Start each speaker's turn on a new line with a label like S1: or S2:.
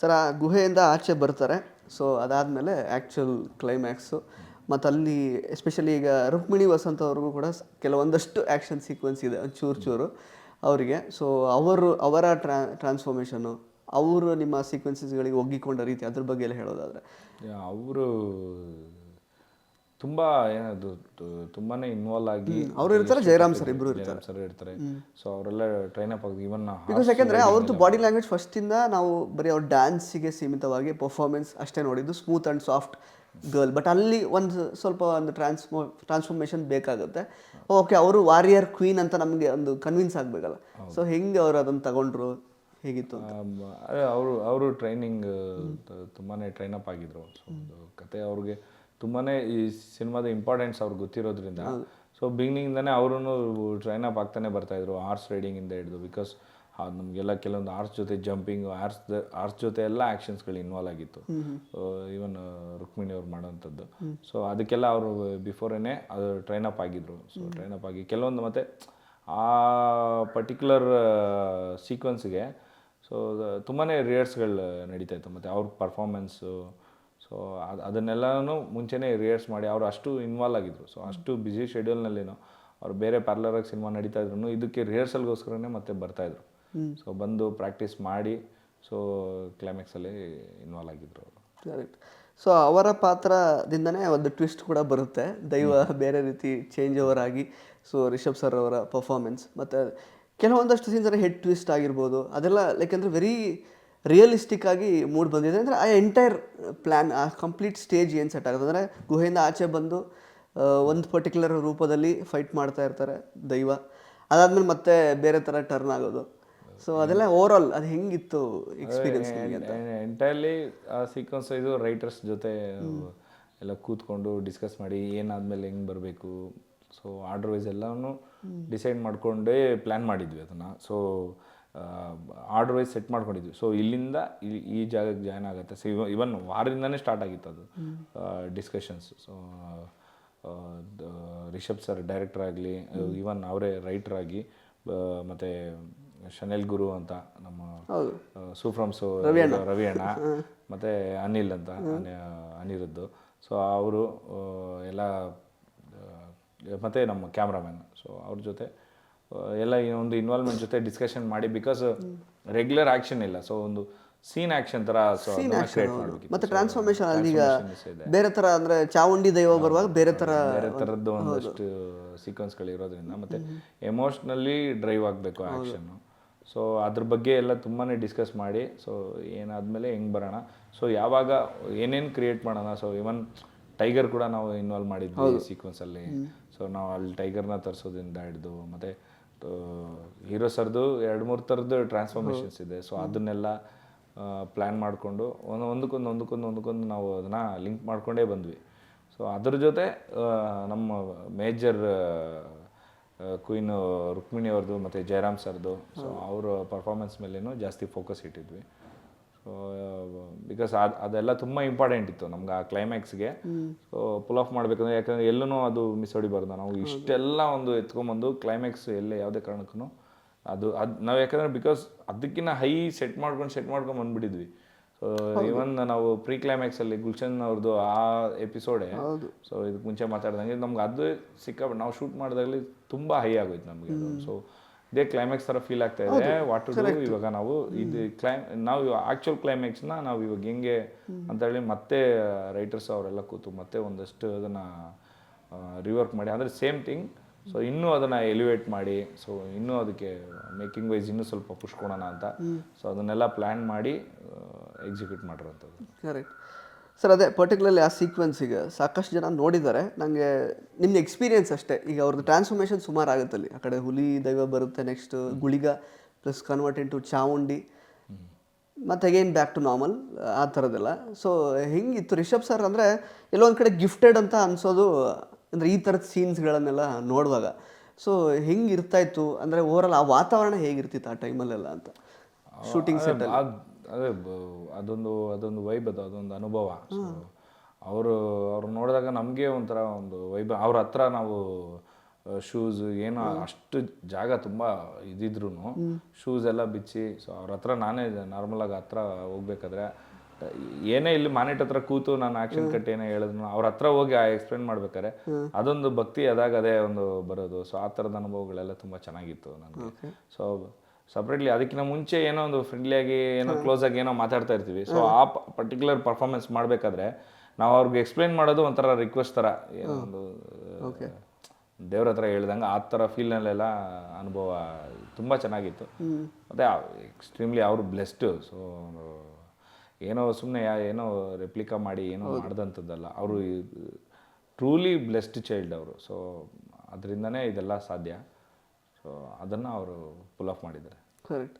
S1: Sir, ಆ ಗುಹೆಯಿಂದ ಆಚೆ ಬರ್ತಾರೆ. ಸೊ ಅದಾದಮೇಲೆ ಆ್ಯಕ್ಚುಲ್ ಕ್ಲೈಮ್ಯಾಕ್ಸು ಮತ್ತು ಅಲ್ಲಿ ಎಸ್ಪೆಷಲಿ ಈಗ ರುಕ್ಮಿಣಿ ವಸಂತ ಅವ್ರಿಗೂ ಕೂಡ ಕೆಲವೊಂದಷ್ಟು ಆ್ಯಕ್ಷನ್ ಸೀಕ್ವೆನ್ಸ್ ಇದೆ ಚೂರು ಚೂರು ಅವರಿಗೆ. ಸೊ ಅವರು, ಅವರ ಟ್ರಾ ಟ್ರಾನ್ಸ್ಫಾರ್ಮೇಷನು ಅವರು ನಿಮ್ಮ ಸೀಕ್ವೆನ್ಸಸ್ಗಳಿಗೆ ಒಗ್ಗಿಕೊಂಡ ರೀತಿ ಅದ್ರ ಬಗ್ಗೆ ಎಲ್ಲ ಹೇಳೋದಾದ್ರೆ.
S2: ಅವರು ತುಂಬ ಏನದು ತುಂಬಾ ತುಂಬಾನೇ ಇನ್ವಾಲ್ವ್ ಆಗಿ
S1: ಅವರು ಇರ್ತಾರೆ ಜಯರಾಮ್ ಸರ್ ಇಬ್ರು
S2: ಇರ್ತಾರೆ. ಸರ್ ಇರ್ತಾರೆ. ಸೊ ಅವರೆಲ್ಲ ಟ್ರೈನ್ ಅಪ್ ಆಗಿ ಇವನ್
S1: ಬಿಕಾಸ್ ಯಾಕೆಂದರೆ ಅವ್ರದ್ದು ಬಾಡಿ ಲ್ಯಾಂಗ್ವೇಜ್ ಫಸ್ಟಿಂದ ನಾವು ಬರೀ ಅವ್ರ ಡ್ಯಾನ್ಸಿಗೆ ಸೀಮಿತವಾಗಿ ಪರ್ಫಾರ್ಮೆನ್ಸ್ ಅಷ್ಟೇ ನೋಡಿದ್ದು smooth and soft girl but ಅಲ್ಲಿ ಒಂದು ಸ್ವಲ್ಪ ಒಂದು ಟ್ರಾನ್ಸ್ಫೋ ಟ್ರಾನ್ಸ್ಫಾರ್ಮೇಷನ್ ಬೇಕಾಗುತ್ತೆ. ಓಕೆ ಅವರು ವಾರಿಯರ್ ಕ್ವೀನ್ ಅಂತ ನಮಗೆ ಒಂದು ಕನ್ವಿನ್ಸ್ ಆಗಬೇಕಲ್ಲ. ಸೊ ಹೆಂಗೆ ಅವರು ಅದನ್ನು ತಗೊಂಡ್ರು ಹೇಗಿತ್ತು
S2: ಅವರು ಅವರು ಟ್ರೈನಿಂಗ್ ತುಂಬಾನೇ ಟ್ರೈನ್ ಅಪ್ ಆಗಿದ್ರು. ಕತೆ ಅವ್ರಿಗೆ ತುಂಬಾನೇ ಈ ಸಿನಿಮಾದ ಇಂಪಾರ್ಟೆನ್ಸ್ ಅವ್ರಿಗೆ ಗೊತ್ತಿರೋದ್ರಿಂದ. ಸೊ ಬಿಗಿನಿಂಗ್ದಾನೆ ಅವರು ಟ್ರೈನ್ ಅಪ್ ಆಗ್ತಾನೆ ಬರ್ತಾ ಇದ್ರು ಆರ್ಸ್ ರೈಡಿಂಗಿಂದ ಹಿಡಿದು ಬಿಕಾಸ್ ನಮಗೆಲ್ಲ ಕೆಲವೊಂದು ಆರ್ಟ್ಸ್ ಜೊತೆ ಜಂಪಿಂಗ್ ಆರ್ಸ್ ಆರ್ಟ್ಸ್ ಜೊತೆ ಎಲ್ಲ ಆ್ಯಕ್ಷನ್ಸ್ಗಳು ಇನ್ವಾಲ್ವ್ ಆಗಿತ್ತು. ಈವನ್ ರುಕ್ಮಿಣಿ ಅವ್ರು ಮಾಡೋವಂಥದ್ದು. ಸೊ ಅದಕ್ಕೆಲ್ಲ ಅವರು ಬಿಫೋರೇನೆ ಅದು ಟ್ರೈನ್ ಅಪ್ ಆಗಿದ್ರು. ಸೊ ಟ್ರೈನ್ ಅಪ್ ಆಗಿ ಕೆಲವೊಂದು ಮತ್ತೆ ಆ ಪರ್ಟಿಕ್ಯುಲರ್ ಸೀಕ್ವೆನ್ಸ್ಗೆ ಸೊ ತುಂಬಾ ರಿಯರ್ಸ್ಗಳು ನಡೀತಾ ಇತ್ತು. ಮತ್ತು ಅವ್ರ ಪರ್ಫಾರ್ಮೆನ್ಸು ಸೊ ಅದು ಅದನ್ನೆಲ್ಲನೂ ಮುಂಚೆನೇ ರಿಹರ್ಸ್ ಮಾಡಿ ಅವರು ಅಷ್ಟು ಇನ್ವಾಲ್ವ್ ಆಗಿದ್ರು. ಸೊ ಅಷ್ಟು ಬ್ಯುಸಿ ಶೆಡ್ಯೂಲ್ನಲ್ಲಿನೂ ಅವ್ರು ಬೇರೆ ಪಾರ್ಲರಾಗಿ ಸಿನಿಮಾ ನಡೀತಾ ಇದ್ರು ಇದಕ್ಕೆ ರಿಹರ್ಸಲ್ಗೋಸ್ಕರನೇ ಮತ್ತೆ ಬರ್ತಾಯಿದ್ರು ಸೊ ಬಂದು ಪ್ರಾಕ್ಟೀಸ್ ಮಾಡಿ ಸೊ ಕ್ಲೈಮ್ಯಾಕ್ಸಲ್ಲಿ ಇನ್ವಾಲ್ವ್ ಆಗಿದ್ರು ಅವರು.
S1: ಕರೆಕ್ಟ್ ಸೊ ಅವರ ಪಾತ್ರದಿಂದನೇ ಒಂದು ಟ್ವಿಸ್ಟ್ ಕೂಡ ಬರುತ್ತೆ. ದೈವ ಬೇರೆ ರೀತಿ ಚೇಂಜ್ ಓವರ್ ಆಗಿ ಸೊ ರಿಷಬ್ ಸರ್ ಅವರ ಪರ್ಫಾರ್ಮೆನ್ಸ್ ಮತ್ತು ಕೆಲವೊಂದಷ್ಟು ಸೀನ್ಸ್ ಹೆಡ್ ಟ್ವಿಸ್ಟ್ ಆಗಿರ್ಬೋದು. ಅದೆಲ್ಲ ಲೈಕ್ ಅಂದರೆ ವೆರಿ ರಿಯಲಿಸ್ಟಿಕ್ ಆಗಿ ಮೂಡ್ ಬಂದಿದೆ. ಅಂದರೆ ಆ ಎಂಟೈರ್ ಪ್ಲ್ಯಾನ್ ಆ ಕಂಪ್ಲೀಟ್ ಸ್ಟೇಜ್ ಏನು ಸೆಟ್ ಆಗುತ್ತೆ? ಅಂದರೆ ಗುಹೆಯಿಂದ ಆಚೆ ಬಂದು ಒಂದು ಪರ್ಟಿಕ್ಯುಲರ್ ರೂಪದಲ್ಲಿ ಫೈಟ್ ಮಾಡ್ತಾ ಇರ್ತಾರೆ ದೈವ. ಅದಾದ್ಮೇಲೆ ಮತ್ತೆ ಬೇರೆ ಥರ ಟರ್ನ್ ಆಗೋದು. ಸೊ ಅದೆಲ್ಲ ಓವರ್ ಆಲ್ ಅದು ಹೆಂಗಿತ್ತು ಎಕ್ಸ್ಪೀರಿಯನ್ಸ್
S2: ಎಂಟೈರ್ಲಿ ಆ ಸೀಕ್ವೆನ್ಸ್ ಇದು ರೈಟರ್ಸ್ ಜೊತೆ ಎಲ್ಲ ಕೂತ್ಕೊಂಡು ಡಿಸ್ಕಸ್ ಮಾಡಿ ಏನಾದ್ಮೇಲೆ ಹೆಂಗೆ ಬರಬೇಕು. ಸೊ ಆರ್ಡರ್ ವೈಸ್ ಎಲ್ಲನೂ ಡಿಸೈಡ್ ಮಾಡ್ಕೊಂಡೇ ಪ್ಲ್ಯಾನ್ ಮಾಡಿದ್ವಿ ಅದನ್ನು. ಸೊ ಆರ್ಡರ್ ವೈಸ್ ಸೆಟ್ ಮಾಡ್ಕೊಂಡಿದ್ವಿ. ಸೊ ಇಲ್ಲಿಂದ ಈ ಈ ಜಾಗಕ್ಕೆ ಜಾಯ್ನ್ ಆಗುತ್ತೆ. ಸೊ ಇವ ಇವನ್ ವಾರದಿಂದನೇ ಸ್ಟಾರ್ಟ್ ಆಗಿತ್ತು ಅದು discussions so Rishab sir director ಆಗಲಿ ಇವನ್ ಅವರೇ ರೈಟರ್ ಆಗಿ ಮತ್ತು ಶನೆಲ್ ಗುರು ಅಂತ ನಮ್ಮ ಸೂಫ್ರಮ್ಸ್ ರವಿ ಅಣ್ಣ ಮತ್ತು ಅನಿಲ್ ಅಂತ ಅನಿ- ಅನಿರುದ್ದು ಸೊ ಅವರು ಎಲ್ಲ ಮತ್ತೆ ನಮ್ಮ ಕ್ಯಾಮ್ರಾಮನ್ ಸೊ ಅವ್ರ ಜೊತೆ ಎಲ್ಲ ಈ ಒಂದು ಇನ್ವಾಲ್ವ್ಮೆಂಟ್ ಜೊತೆ ಡಿಸ್ಕಷನ್ ಮಾಡಿ ಬಿಕಾಸ್ ರೆಗ್ಯುಲರ್ ಆಕ್ಷನ್ ಇಲ್ಲ. ಸೊ ಒಂದು ಸೀನ್ ಆಕ್ಷನ್ ತರ ಸೊ ಕ್ರಿಯೇಟ್ ಮಾಡಬೇಕಿತ್ತು
S1: ಮತ್ತೆ ಟ್ರಾನ್ಸ್ಫಾರ್ಮೇಶನ್ ಅಲ್ಲಿ ಈಗ ಬೇರೆ ತರ ಅಂದ್ರೆ ಚಾವುಂಡಿ ದೈವ ಬರುವಾಗ ಬೇರೆ ತರ
S2: ಬೇರೆ ಥರದ್ದು ಒಂದಷ್ಟು ಸೀಕ್ವೆನ್ಸ್ಗಳು ಇರೋದ್ರಿಂದ ಮತ್ತೆ ಎಮೋಷ್ನಲಿ ಡ್ರೈವ್ ಆಗಬೇಕು ಆಕ್ಷನ್ ಸೊ ಅದ್ರ ಬಗ್ಗೆ ಎಲ್ಲ ತುಂಬಾ ಡಿಸ್ಕಸ್ ಮಾಡಿ ಸೊ ಏನಾದ್ಮೇಲೆ ಹೆಂಗೆ ಬರೋಣ. ಸೊ ಯಾವಾಗ ಏನೇನು ಕ್ರಿಯೇಟ್ ಮಾಡೋಣ? ಸೊ ಇವನ್ ಟೈಗರ್ ಕೂಡ ನಾವು ಇನ್ವಾಲ್ವ್ ಮಾಡಿದ್ವಿ ಸೀಕ್ವೆನ್ಸಲ್ಲಿ ಸೊ ನಾವು ಅಲ್ಲಿ ಟೈಗರ್ನ ತರಿಸೋದ್ರಿಂದ ಹಿಡಿದು ಮತ್ತು ಹೀರೋ ಸರ್ದು ಎರಡು ಮೂರು ಥರದ್ದು ಟ್ರಾನ್ಸ್ಫಾರ್ಮೇಷನ್ಸ್ ಇದೆ. ಸೊ ಅದನ್ನೆಲ್ಲ ಪ್ಲ್ಯಾನ್ ಮಾಡಿಕೊಂಡು ಒಂದು ಒಂದಕ್ಕೊಂದು ಒಂದಕ್ಕೊಂದು ಒಂದಕ್ಕೊಂದು ನಾವು ಅದನ್ನು ಲಿಂಕ್ ಮಾಡ್ಕೊಂಡೇ ಬಂದ್ವಿ. ಸೊ ಅದ್ರ ಜೊತೆ ನಮ್ಮ ಮೇಜರ್ ಕ್ವೀನು ರುಕ್ಮಿಣಿ ಅವ್ರದ್ದು ಮತ್ತು ಜಯರಾಮ್ ಸರ್ದು. ಸೊ ಅವರ ಪರ್ಫಾರ್ಮೆನ್ಸ್ ಮೇಲೇನು ಜಾಸ್ತಿ ಫೋಕಸ್ ಇಟ್ಟಿದ್ವಿ. ಬಿಕಾಸ್ ಅದು ಅದೆಲ್ಲ ತುಂಬ ಇಂಪಾರ್ಟೆಂಟ್ ಇತ್ತು ನಮ್ಗೆ ಆ ಕ್ಲೈಮ್ಯಾಕ್ಸ್ಗೆ ಸೊ ಪುಲ್ ಆಫ್ ಮಾಡ್ಬೇಕಂದ್ರೆ ಯಾಕಂದ್ರೆ ಎಲ್ಲೂ ಅದು ಮಿಸ್ ಹೊಡಿಬಾರ್ದು. ನಾವು ಇಷ್ಟೆಲ್ಲ ಒಂದು ಎತ್ಕೊಂಬಂದು ಕ್ಲೈಮ್ಯಾಕ್ಸ್ ಎಲ್ಲ ಯಾವುದೇ ಕಾರಣಕ್ಕೂ ಅದು ಅದು ನಾವು ಯಾಕಂದ್ರೆ ಬಿಕಾಸ್ ಅದಕ್ಕಿಂತ ಹೈ ಸೆಟ್ ಮಾಡ್ಕೊಂಡು ಸೆಟ್ ಮಾಡ್ಕೊಂಡು ಬಂದ್ಬಿಟ್ಟಿದ್ವಿ. ಸೊ ಇವನ್ ನಾವು ಪ್ರೀ ಕ್ಲೈಮ್ಯಾಕ್ಸ್ ಅಲ್ಲಿ ಗುಲ್ಶನ್ ಅವ್ರದ್ದು ಆ ಎಪಿಸೋಡೆ ಸೊ ಇದಕ್ಕೆ ಮುಂಚೆ ಮಾತಾಡ್ದಂಗೆ ನಮ್ಗೆ ಅದು ಸಿಕ್ಕ ನಾವು ಶೂಟ್ ಮಾಡಿದಾಗಲಿ ತುಂಬ ಹೈ ಆಗೋಯ್ತು ನಮಗೆ ಸೊ ಇದೇ ಕ್ಲೈಮ್ಯಾಕ್ಸ್ ಥರ ಫೀಲ್ ಆಗ್ತಾ ಇದೆ. ವಾಟ್ ಟು ಡೂ ಇವಾಗ ನಾವು ಇದು ಕ್ಲೈಮ್ ನಾವು ಆ್ಯಕ್ಚುಯಲ್ ಕ್ಲೈಮ್ಯಾಕ್ಸ್ನ ನಾವು ಇವಾಗ ಹೆಂಗೆ ಅಂತ ಹೇಳಿ ಮತ್ತೆ ರೈಟರ್ಸ್ ಅವರೆಲ್ಲ ಕೂತು ಮತ್ತೆ ಒಂದಷ್ಟು ಅದನ್ನು ರಿವರ್ಕ್ ಮಾಡಿ. ಅಂದರೆ ಸೇಮ್ ಥಿಂಗ್ ಸೊ ಇನ್ನೂ ಅದನ್ನು ಎಲಿವೇಟ್ ಮಾಡಿ. ಸೊ ಇನ್ನೂ ಅದಕ್ಕೆ ಮೇಕಿಂಗ್ ವೈಸ್ ಇನ್ನೂ ಸ್ವಲ್ಪ ಪುಷ್ಕೊಳೋಣ ಅಂತ. ಸೊ ಅದನ್ನೆಲ್ಲ ಪ್ಲ್ಯಾನ್ ಮಾಡಿ ಎಕ್ಸಿಕ್ಯೂಟ್ ಮಾಡಿರೋಂಥದ್ದು.
S1: ಕರೆಕ್ಟ್ ಸರ್ ಅದೇ ಪರ್ಟಿಕ್ಯುಲರ್ಲಿ ಆ ಸೀಕ್ವೆನ್ಸಿಗೆ ಸಾಕಷ್ಟು ಜನ ನೋಡಿದ್ದಾರೆ. ನನಗೆ ನಿಮ್ಮ ಎಕ್ಸ್ಪೀರಿಯನ್ಸ್ ಅಷ್ಟೇ. ಈಗ ಅವ್ರದ್ದು ಟ್ರಾನ್ಸ್ಫಾರ್ಮೇಷನ್ ಸುಮಾರು ಆಗುತ್ತಲ್ಲಿ. ಆ ಕಡೆ ಹುಲಿ ದೈವ ಬರುತ್ತೆ next Guliga plus convert into Chavundi. ಮತ್ತು ಅಗೇನ್ ಬ್ಯಾಕ್ ಟು ನಾರ್ಮಲ್ ಆ ಥರದ್ದೆಲ್ಲ. ಸೊ ಹೆಂಗಿತ್ತು ರಿಷಬ್ ಸರ್ ಅಂದರೆ ಎಲ್ಲೊಂದು ಕಡೆ ಗಿಫ್ಟೆಡ್ ಅಂತ ಅನ್ಸೋದು ಅಂದರೆ ಈ ಥರದ ಸೀನ್ಸ್ಗಳನ್ನೆಲ್ಲ ನೋಡುವಾಗ. ಸೊ ಹೆಂಗೆ ಇರ್ತಾ ಇತ್ತು? ಅಂದರೆ ಓವರಾಲ್ ಆ ವಾತಾವರಣ ಹೇಗಿರ್ತಿತ್ತು ಆ ಟೈಮಲ್ಲೆಲ್ಲ ಅಂತ? ಶೂಟಿಂಗ್ ಸೆಟ್
S2: ಅದ್- ಅದೊಂದು ಅದೊಂದು ವೈಬ್ ಅದು ಅದೊಂದು ಅನುಭವ. ಅವರು ಅವ್ರು ನೋಡಿದಾಗ ನಮಗೆ ಒಂಥರ ಒಂದು ವೈಬ್ ಅವ್ರ ಹತ್ರ ನಾವು ಶೂಸ್ ಏನೋ ಅಷ್ಟು ಜಾಗ ತುಂಬ ಇದಿದ್ರು ಶೂಸ್ ಎಲ್ಲ ಬಿಚ್ಚಿ ಸೊ ಅವ್ರ ಹತ್ರ ನಾನೇ ನಾರ್ಮಲ್ ಆಗಿ ಹತ್ರ ಹೋಗ್ಬೇಕಾದ್ರೆ ಏನೇ ಇಲ್ಲಿ ಮಾನಿಟ್ ಹತ್ರ ಕೂತು ನಾನು ಆಕ್ಷನ್ ಕಟ್ ಏನೇ ಹೇಳಿದ್ರು ಅವ್ರ ಹತ್ರ ಹೋಗಿ ಎಕ್ಸ್ಪ್ಲೇನ್ ಮಾಡ್ಬೇಕಾದ್ರೆ ಅದೊಂದು ಭಕ್ತಿ ಅದಾಗ ಅದೇ ಒಂದು ಬರೋದು. ಸೊ ಆ ಥರದ ಅನುಭವಗಳೆಲ್ಲ ತುಂಬ ಚೆನ್ನಾಗಿತ್ತು ನನಗೆ. ಸೊ ಸಪ್ರೇಟ್ಲಿ ಅದಕ್ಕಿಂತ ಮುಂಚೆ ಏನೋ ಒಂದು ಫ್ರೆಂಡ್ಲಿಯಾಗಿ ಏನೋ ಕ್ಲೋಸ್ ಆಗಿ ಏನೋ ಮಾತಾಡ್ತಾ ಇರ್ತೀವಿ. ಸೊ ಆ ಪರ್ಟಿಕ್ಯುಲರ್ ಪರ್ಫಾರ್ಮೆನ್ಸ್ ಮಾಡಬೇಕಾದ್ರೆ ನಾವು ಅವ್ರಿಗೆ ಎಕ್ಸ್ಪ್ಲೈನ್ ಮಾಡೋದು ಒಂಥರ ರಿಕ್ವೆಸ್ಟ್ ಥರ ಏನೋ ಒಂದು ದೇವ್ರ ಹತ್ರ ಹೇಳ್ದಂಗೆ ಆ ಥರ ಫೀಲ್ನಲ್ಲೆಲ್ಲ ಅನುಭವ ತುಂಬ ಚೆನ್ನಾಗಿತ್ತು. ಮತ್ತು ಎಕ್ಸ್ಟ್ರೀಮ್ಲಿ ಅವರು ಬ್ಲೆಸ್ಡ್ ಸೊ ಏನೋ ಸುಮ್ಮನೆ ಏನೋ ರೆಪ್ಲಿಕಾ ಮಾಡಿ ಏನೋ ಮಾಡ್ದಂಥದ್ದಲ್ಲ ಅವರು ಟ್ರೂಲಿ ಬ್ಲೆಸ್ಡ್ ಚೈಲ್ಡ್ ಅವರು. ಸೊ ಅದರಿಂದನೇ ಇದೆಲ್ಲ ಸಾಧ್ಯ. ಸೊ ಅದನ್ನು ಅವರು ಪುಲ್ ಆಫ್ ಮಾಡಿದ್ದಾರೆ.
S1: ಕರೆಕ್ಟ್